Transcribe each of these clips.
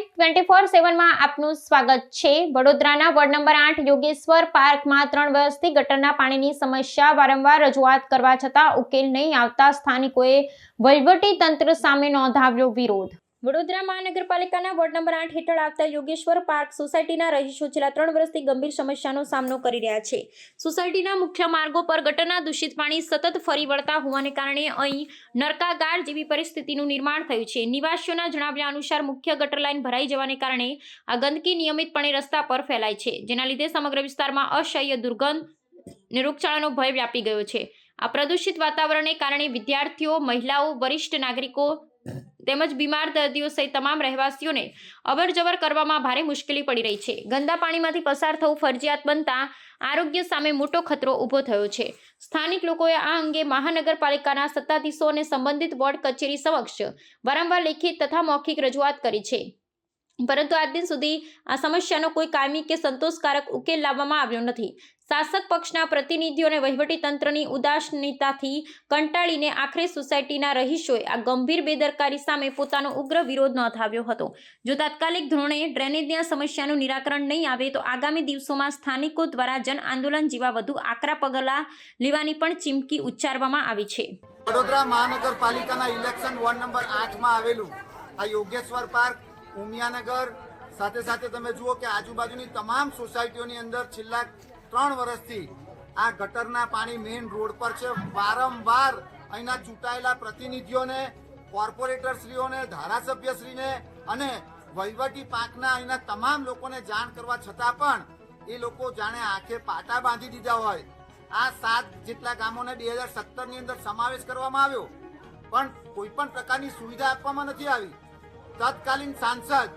Twenty four સેવનમાં આપનું સ્વાગત છે. વડોદરાના વોર્ડ નંબર આઠ યોગેશ્વર પાર્કમાં ત્રણ વર્ષથી ગટરના પાણીની સમસ્યા વારંવાર રજૂઆત કરવા છતાં ઉકેલ નહીં આવતા સ્થાનિકોએ વહીવટી તંત્ર સામે નોંધાવ્યો વિરોધ. વડોદરા મહાનગરપાલિકાના વોર્ડ નંબર આઠ હેઠળ આવતા યોગેશ્વર પાર્ક સોસાયટીના રહીશો છેલ્લા ત્રણ વર્ષથી ગંભીર સમસ્યાનો સામનો કરી રહ્યા છે. સોસાયટીના મુખ્ય માર્ગો પર ગટરના દૂષિત પાણી સતત ફરી વળતા હોવાને કારણે અહીં નરકાગાર જેવી પરિસ્થિતિનું નિર્માણ થયું છે. નિવાસીઓના જણાવ્યા અનુસાર મુખ્ય ગટર લાઇન ભરાઈ જવાને કારણે આ ગંદકી નિયમિતપણે રસ્તા પર ફેલાય છે, જેના લીધે સમગ્ર વિસ્તારમાં અસહ્ય દુર્ગંધ ને રોગચાળાનો ભય વ્યાપી ગયો છે. આ પ્રદૂષિત વાતાવરણને કારણે વિદ્યાર્થીઓ, મહિલાઓ, વરિષ્ઠ નાગરિકો તેમજ બીમાર દર્દીઓ સહિત તમામ રહેવાસીઓને અવર જવર કરવામાં ભારે મુશ્કેલી પડી રહી છે. ગંદા પાણીમાંથી પસાર થવું ફરજિયાત બનતા આરોગ્ય સામે મોટો ખતરો ઊભો થયો છે. સ્થાનિક લોકોએ આ અંગે મહાનગરપાલિકાના સત્તાધીશો અને સંબંધિત વોર્ડ કચેરી સમક્ષ વારંવાર લેખિત તથા મૌખિક રજૂઆત કરી છે. પરંતુ આજ દિન સુધી આ સમસ્યાનો કોઈ કાયમી કે સંતોષકારક ઉકેલ લાવવામાં આવ્યો નથી. શાસક પક્ષના પ્રતિનિધિઓને વહીવટીતંત્રની ઉદાસીનતાથી કંટાળીને આખરે સોસાયટીના રહીશોએ આ ગંભીર બેદરકારી સામે પોતાનો ઉગ્ર વિરોધ નોંધાવ્યો હતો. જો તાત્કાલિક ધોરણે ડ્રેનેજની સમસ્યાનું નિરાકરણ નહીં આવે તો આગામી દિવસોમાં સ્થાનિકો દ્વારા જન આંદોલન જેવા વધુ આકરા પગલાં લેવાની પણ ચીમકી ઉચ્ચારવામાં આવી છે. વડોદરા મહાનગરપાલિકાના ઇલેક્શન વોર્ડ નંબર આઠમાં આવેલું આ યોગેશ્વર પાર્ક, ઉમિયાનગર, સાથે સાથે તમે જુઓ કે આજુબાજુની તમામ સોસાયટીઓની અંદર છેલ્લા ત્રણ વર્ષથી આ ગટરના પાણી મેઇન રોડ પર છે. વારંવાર અહીંના ચૂંટાયેલા પ્રતિનિધિઓને, કોર્પોરેટરશ્રીઓને, ધારાસભ્યશ્રીને અને વહીવટી પાંખના અહીંના તમામ લોકોને જાણ કરવા છતાં પણ એ લોકો જાણે આંખે પાટા બાંધી દીધા હોય. આ સાત જેટલા ગામોને બે હજાર સત્તરની અંદર સમાવેશ કરવામાં આવ્યો. પણ કોઈ પણ પ્રકારની સુવિધા આપવામાં નથી આવી. તત્કાલીન સાંસદ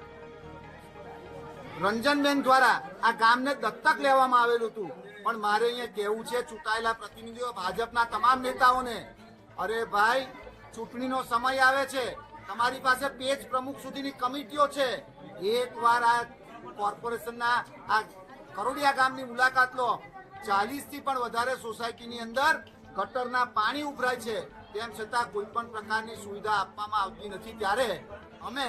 રંજનબેન દ્વારા આ ગામને દત્તક લેવામાં આવેલું હતું. પણ મારે અહીંયા કહેવું છે? ચૂંટાયેલા પ્રતિનિધિઓ, ભાજપના તમામ નેતાઓને, અરે ભાઈ, ચૂંટણીનો સમય આવે છે. તમારી પાસે પેજ પ્રમુખ સુધીની કમિટીઓ છે. એકવાર આ કોર્પોરેશનના, આ કરોડિયા ગામની મુલાકાત લો. ચાલીસથી પણ વધારે સોસાયટીની અંદર ગટરના પાણી ઉભરાય છે. તેમ છતાં કોઈ પણ પ્રકારની સુવિધા આપવામાં આવતી નથી. ત્યારે અમે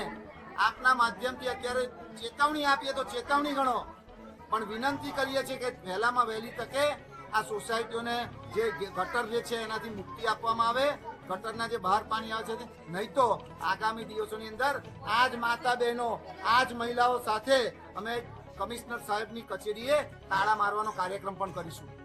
આપના માધ્યમથી અત્યારે ચેતવણી આપીએ તો ચેતવણી ગણો. પણ વિનંતી કરીએ છીએ કે વહેલામાં વહેલી તકે આ સોસાયટીઓને જે ગટર જે છે એનાથી મુક્તિ આપવામાં આવે, ગટરના જે બહાર પાણી આવે છે નહીં તો આગામી દિવસોની અંદર આ જ માતા બહેનો આ જ મહિલાઓ સાથે અમે કમિશનર સાહેબની કચેરીએ તાળા મારવાનો કાર્યક્રમ પણ કરીશું.